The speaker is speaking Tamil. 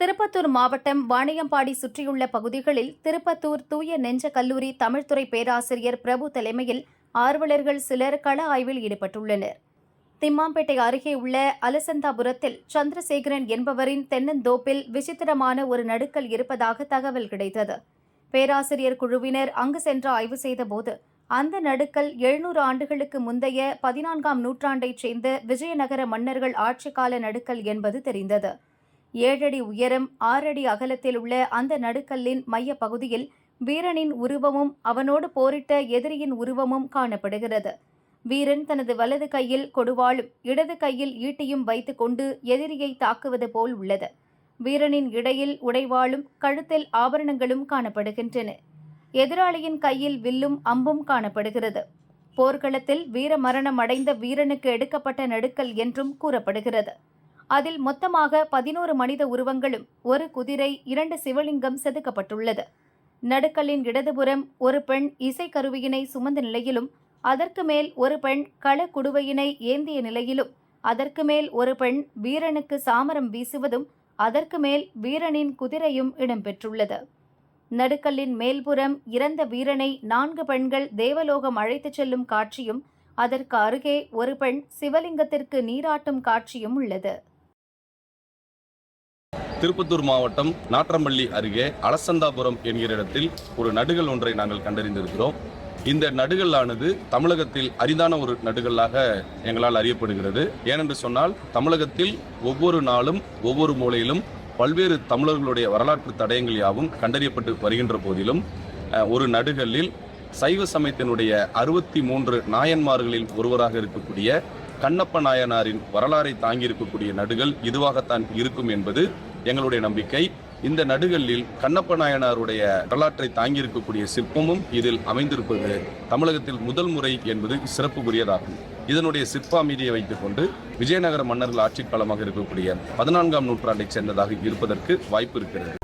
திருப்பத்தூர் மாவட்டம் வாணியம்பாடி சுற்றியுள்ள பகுதிகளில் திருப்பத்தூர் தூய நெஞ்ச கல்லூரி தமிழ்துறை பேராசிரியர் பிரபு தலைமையில் ஆர்வலர்கள் சிலர் கள ஆய்வில் ஈடுபட்டுள்ளனர். திம்மாம்பேட்டை அருகே உள்ள அலசந்தாபுரத்தில் சந்திரசேகரன் என்பவரின் தென்னந்தோப்பில் விசித்திரமான ஒரு நடுக்கல் இருப்பதாக தகவல் கிடைத்தது. பேராசிரியர் குழுவினர் அங்கு சென்று ஆய்வு செய்தபோது அந்த நடுக்கல் எழுநூறு ஆண்டுகளுக்கு முந்தைய பதினான்காம் நூற்றாண்டைச் சேர்ந்த விஜயநகர மன்னர்கள் ஆட்சிக்கால நடுக்கல் என்பது தெரிந்தது. ஏழடி உயரம் ஆறடி அகலத்தில் உள்ள அந்த நடுக்கல்லின் மைய பகுதியில் வீரனின் உருவமும் அவனோடு போரிட்ட எதிரியின் உருவமும் காணப்படுகிறது. வீரன் தனது வலது கையில் கொடுவாளும் இடது கையில் ஈட்டியும் வைத்துக்கொண்டு எதிரியை தாக்குவது போல் உள்ளது. வீரனின் இடையில் உடைவாளும் கழுத்தில் ஆபரணங்களும் காணப்படுகின்றன. எதிராளியின் கையில் வில்லும் அம்பும் காணப்படுகிறது. போர்க்களத்தில் வீர மரணம் அடைந்த வீரனுக்கு எடுக்கப்பட்ட நடுக்கல் என்றும் கூறப்படுகிறது. அதில் மொத்தமாக பதினோரு மனித உருவங்களும் ஒரு குதிரை இரண்டு சிவலிங்கம் செதுக்கப்பட்டுள்ளது. நடுக்கல்லின் இடதுபுறம் ஒரு பெண் இசைக்கருவியினை சுமந்த நிலையிலும் அதற்கு மேல் ஒரு பெண் கள குடுவையினை ஏந்திய நிலையிலும் அதற்கு மேல் ஒரு பெண் வீரனுக்கு சாமரம் வீசுவதும் அதற்கு மேல் வீரனின் குதிரையும் இடம்பெற்றுள்ளது. நடுக்கல்லின் மேல்புறம் இறந்த வீரனை நான்கு பெண்கள் தேவலோகம் அழைத்துச் செல்லும் காட்சியும் அதற்கு அருகே ஒரு பெண் சிவலிங்கத்திற்கு நீராட்டும் காட்சியும் உள்ளது. திருப்பத்தூர் மாவட்டம் நாற்றம்பள்ளி அருகே அலசந்தாபுரம் என்கிற இடத்தில் ஒரு நடுகள் ஒன்றை நாங்கள் கண்டறிந்திருக்கிறோம். இந்த நடுகல்லானது தமிழகத்தில் அரிதான ஒரு நடுகல்லாக எங்களால் அறியப்படுகிறது. ஏனென்று சொன்னால் தமிழகத்தில் ஒவ்வொரு நாளும் ஒவ்வொரு மூலையிலும் பல்வேறு தமிழர்களுடைய வரலாற்று தடயங்கள் யாவும் கண்டறியப்பட்டு வருகின்ற போதிலும் ஒரு நடுகல்லில் சைவ சமயத்தினுடைய அறுபத்தி மூன்று நாயன்மார்களில் ஒருவராக இருக்கக்கூடிய கண்ணப்ப நாயனாரின் வரலாறை தாங்கி இருக்கக்கூடிய நடுகள் இதுவாகத்தான் இருக்கும் என்பது எங்களுடைய நம்பிக்கை. இந்த நடுகளில் கண்ணப்ப நாயனாருடைய வரலாற்றை தாங்கியிருக்கக்கூடிய சிற்பமும் இதில் அமைந்திருப்பது தமிழகத்தில் முதல் முறை என்பது சிறப்புக்குரியதாகும். இதனுடைய சிற்ப வைத்துக் வைத்துக்கொண்டு விஜயநகர மன்னர்கள் ஆட்சி காலமாக இருக்கக்கூடிய பதினான்காம் நூற்றாண்டைச் சேர்ந்ததாக இருப்பதற்கு வாய்ப்பு இருக்கிறது.